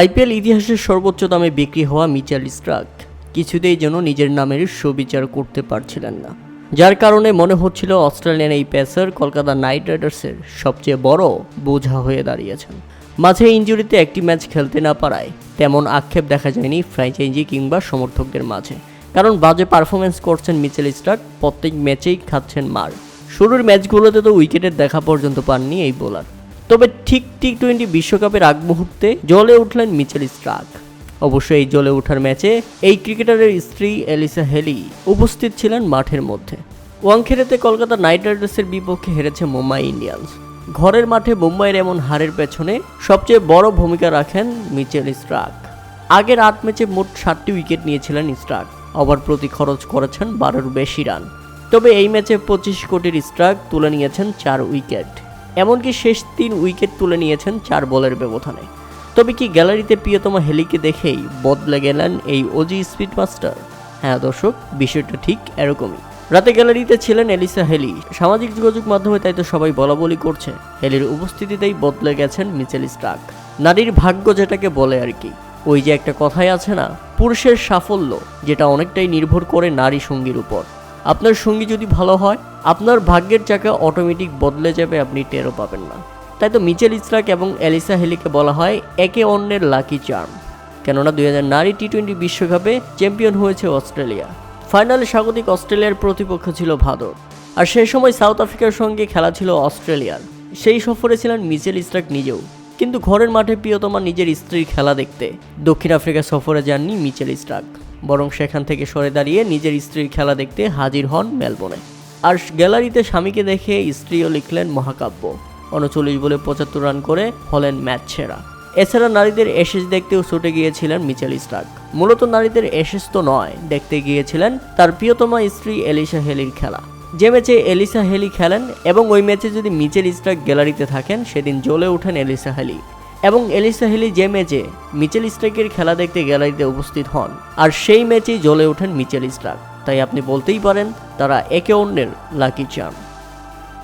IPL ইতিহাসের সর্বোচ্চ দামে বিক্রি হওয়া মিচেল স্ট্রাক কিছুতেই যেন নিজের নামের সুবিচার করতে পারছিলেন না। যার কারণে মনে হচ্ছিল অস্ট্রেলিয়ান এই পেসার কলকাতা নাইট রাইডার্সের সবচেয়ে বড় বোঝা হয়ে দাঁড়িয়েছেন। মাঝে ইঞ্জুরিতে একটি ম্যাচ খেলতে না পারায় তেমন আক্ষেপ দেখা যায়নি ফ্র্যাঞ্চাইজি কিংবা সমর্থকদের মাঝে। কারণ বাজে পারফরমেন্স করছেন মিচেল স্টার্ক প্রত্যেক ম্যাচেই খাচ্ছেন মার। শুরুর ম্যাচগুলোতে তো উইকেটের দেখা পর্যন্ত পাননি এই বোলার। তবে ঠিক টি টোয়েন্টি বিশ্বকাপের আগ মুহূর্তে জ্বলে উঠলেন মিচেল স্ট্রাক অবশ্য এই জ্বলে ওঠার ম্যাচে এই ক্রিকেটারের স্ত্রী এলিসা হেলি উপস্থিত ছিলেন মাঠের মধ্যে। ওয়াংখেড়েতে কলকাতা নাইট রাইডার্সের বিপক্ষে হেরেছে মুম্বাই ইন্ডিয়ান্স। ঘরের মাঠে মুম্বাইয়ের এমন হারের পেছনে সবচেয়ে বড় ভূমিকা রাখেন মিচেল স্ট্রাক আগের আট ম্যাচে মোট ষাটটি উইকেট নিয়েছিলেন স্ট্রাক ওভার প্রতি খরচ করেছেন বারোর বেশি রান। তবে এই ম্যাচে পঁচিশ কোটির স্ট্রাক তুলে নিয়েছেন চার উইকেট। এমনকি শেষ তিন উইকেট তুলে নিয়েছেন চার বলের ব্যবধানে। তবে কি গ্যালারিতে প্রিয়তমা হেলিকে দেখেই বদলে গেলেন এই ওজি স্পিড মাস্টার হ্যাঁ দর্শক, বিষয়টা ঠিক এরকমই। রাতে গ্যালারিতে ছিলেন এলিসা হেলি। সামাজিক যোগাযোগ মাধ্যমে তাই তো সবাই বলা বলি করছে। হেলির উপস্থিতিতেই বদলে গেছেন মিচেল স্টাক নারীর ভাগ্য যেটাকে বলে আর কি। ওই যে একটা কথাই আছে না, পুরুষের সাফল্য, যেটা অনেকটাই নির্ভর করে নারী সঙ্গীর উপর। আপনার সঙ্গী যদি ভালো হয়, আপনার ভাগ্যের চাকা অটোমেটিক বদলে যাবে, আপনি টেরও পাবেন না। তাই তো মিচেল ইসরাক এবং অ্যালিসা হেলিকে বলা হয় একে অন্যের লাকি চার্ম। কেননা দুই হাজার নারী টি টোয়েন্টি বিশ্বকাপে চ্যাম্পিয়ন হয়েছে অস্ট্রেলিয়া। ফাইনালে স্বাগতিক অস্ট্রেলিয়ার প্রতিপক্ষ ছিল ভাদর। আর সেই সময় সাউথ আফ্রিকার সঙ্গে খেলা ছিল অস্ট্রেলিয়ার। সেই সফরে ছিলেন মিচেল ইস্ট্রাক নিজেও। কিন্তু ঘরের মাঠে প্রিয়তমা নিজের স্ত্রীর খেলা দেখতে দক্ষিণ আফ্রিকা সফরে যাননি মিচেল স্ট্রাক বরং সেখান থেকে সরে দাঁড়িয়ে নিজের স্ত্রীর খেলা দেখতে হাজির হন মেলবোর্নে। আর গ্যালারিতে স্বামীকে দেখে স্ত্রীও লিখলেন মহাকাব্য। উনচল্লিশ বলে পঁচাত্তর রান করে হলেন ম্যাচ সেরা। এছাড়া নারীদের এসেস দেখতেও ছুটে গিয়েছিলেন মিচেল স্টার্ক মূলত নারীদের এসেস তো নয়, দেখতে গিয়েছিলেন তার প্রিয়তমা স্ত্রী এলিসা হেলির খেলা। যে ম্যাচে এলিসা হেলি খেলেন এবং ওই ম্যাচে যদি মিচেল স্টার্ক গ্যালারিতে থাকেন, সেদিন জ্বলে ওঠেন এলিসা হেলি। এবং এলিসা হেলি যে ম্যাচে মিচেল স্ট্রাকের খেলা দেখতে গ্যালারিতে উপস্থিত হন, আর সেই ম্যাচেই জ্বলে ওঠেন মিচেল স্ট্রাক তাই আপনি বলতেই পারেন, তারা একে অন্যের লাকি চার্ম